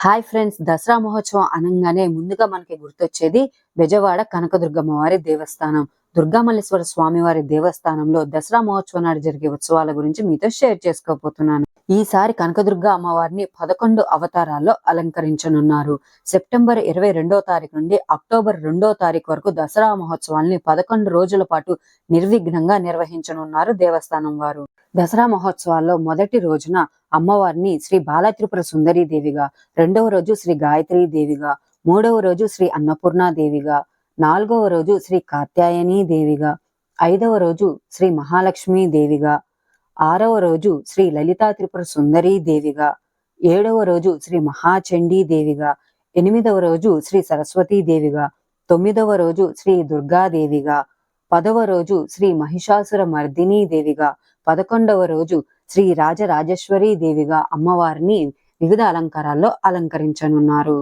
Hi friends Dasara మహోత్సవం అనగానే ముందుగా మనకి గుర్తొచ్చేది బెజవాడ కనకదుర్గమ్మ వారి దేవస్థానం దుర్గామల్లేశ్వర స్వామి వారి దేవస్థానంలో దసరా మహోత్సవం నాడు జరిగే ఉత్సవాల గురించి మీతో షేర్ చేసుకోబోతున్నాను. ఈసారి కనకదుర్గ అమ్మవారిని పదకొండు అవతారాల్లో అలంకరించనున్నారు. సెప్టెంబర్ ఇరవై రెండో తారీఖు నుండి అక్టోబర్ రెండో తారీఖు వరకు దసరా మహోత్సవాల్ని పదకొండు రోజుల పాటు నిర్విఘ్నంగా నిర్వహించనున్నారు దేవస్థానం వారు. దసరా మహోత్సవాల్లో మొదటి రోజున అమ్మవారిని శ్రీ బాలత్రిపుర సుందరీదేవిగా రెండవ రోజు శ్రీ గాయత్రీ దేవిగా మూడవ రోజు శ్రీ అన్నపూర్ణాదేవిగా నాలుగవ రోజు శ్రీ కాత్యాయని దేవిగా ఐదవ రోజు శ్రీ మహాలక్ష్మి దేవిగా ఆరవ రోజు శ్రీ లలితా త్రిపుర సుందరీ దేవిగా ఏడవ రోజు శ్రీ మహాచండీ దేవిగా ఎనిమిదవ రోజు శ్రీ సరస్వతీ దేవిగా తొమ్మిదవ రోజు శ్రీ దుర్గాదేవిగా పదవ రోజు శ్రీ మహిషాసుర మర్దినీ దేవిగా పదకొండవ రోజు శ్రీ రాజరాజేశ్వరీ దేవిగా అమ్మవారిని వివిధ అలంకారాల్లో అలంకరించనున్నారు.